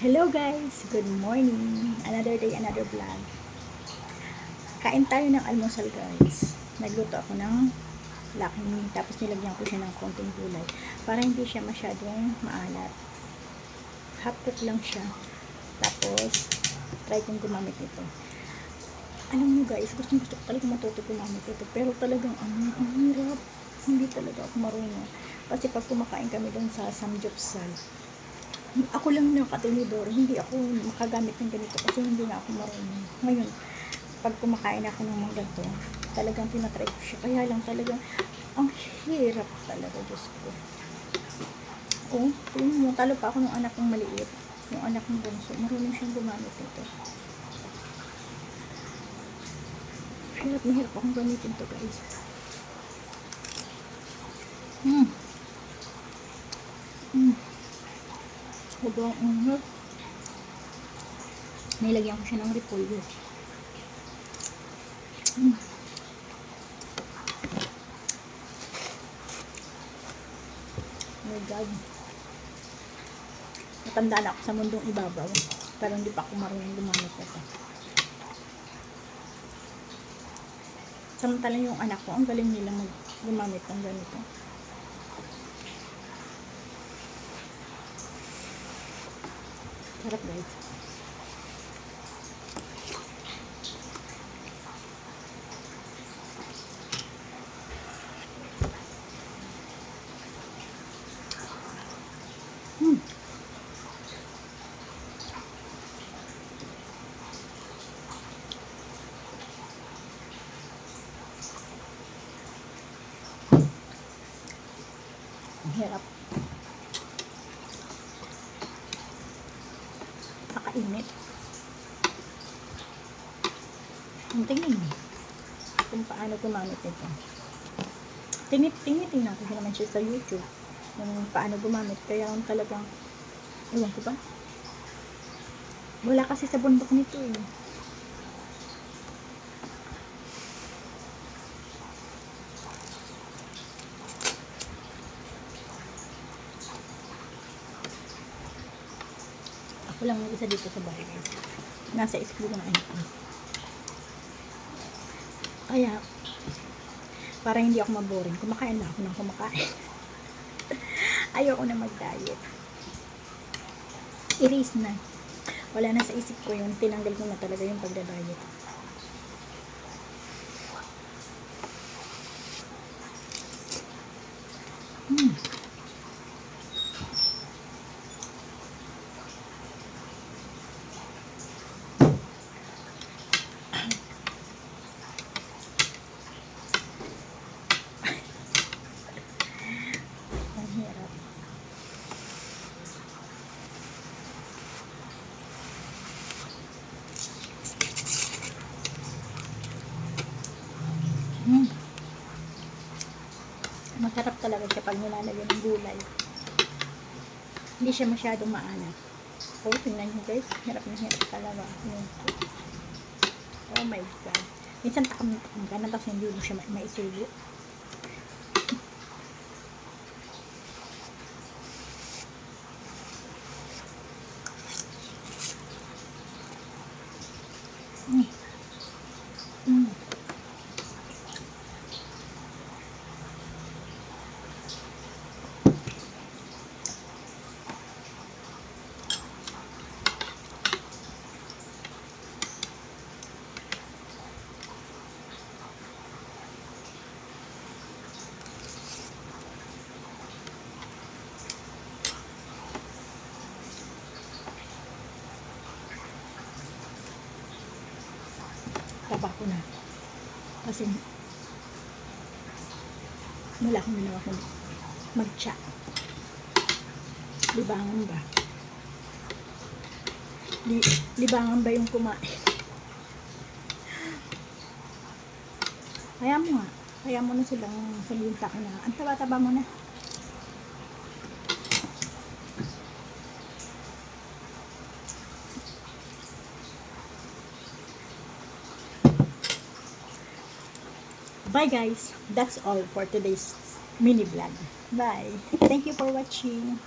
Hello guys! Good morning! Another day, another vlog. Kain tayo ng almusal guys. Nagluto ako ng lakmi. Tapos nilagyan ko siya ng konting gulay. Para hindi siya masyadong maalat. Half cook lang siya. Tapos, try kong gumamit ito. Alam niyo guys, gusto gusto ko talaga matuto gumamit ito. Pero talagang ano, ang hirap. Hindi talaga ako marunong. Kasi pag kumakain kami doon sa Samgyupsal, ako lang na katunidor, hindi ako makagamit ng ganito kasi hindi na ako marunong. Ngayon, pag kumakain ako ng mga ganito, talagang tinatry ko siya. Kaya lang talagang, ang hirap talaga, Diyos ko. Oh, tingnan mo, talo pa ako ng anak kong maliit. Yung anak kong bunso, marunong siyang gumamit nito. Hirap na hirap akong gamitin to guys. Hmm. Sobrang unod. Nilagyan ko siya ng repolyo. Mm. Oh my God. Matanda na ako sa mundong ibabaw. Pero hindi pa ako marunong gumamit nito. Samantala yung anak ko, ang galing nila mag gumamit ng ganito. Sarap guys. Hmm. Hirap. Nakainit. Ang tingin mo kung paano gumamit nito. Tinit, tinitingnan ko naman siya sa YouTube kung paano gumamit. Kaya ang talagang, ewan ko ba? Wala kasi sa bundok nito eh. Lang yung isa dito sa bahay. Nasa school ng anak ko. Kaya, para hindi ako maboring, kumakain na ako ng kumakain. Ayoko na mag-diet. Erase na. Wala na sa isip ko yun. Tinanggal ko na talaga yung pagda-diet. Hmm. Ang hirap. Hmm. Masarap talaga siya pag nilalagyan ng gulay. Hindi siya masyadong maalat. Oh, tingnan nyo guys. Hirap na hirap talaga. Yun. Oh my God. Minsan takam-takam ka na tapos hindi mo siya ma- maisubo. Taba ko na. Kasi wala akong ginawa kundi mag-chat. Libangan ba? Li libangan ba yung kumain? Kaya mo nga. Kaya mo na silang sabihin sa na, ang taba-taba mo na. Bye guys. That's all for today's mini vlog. Bye. Thank you for watching.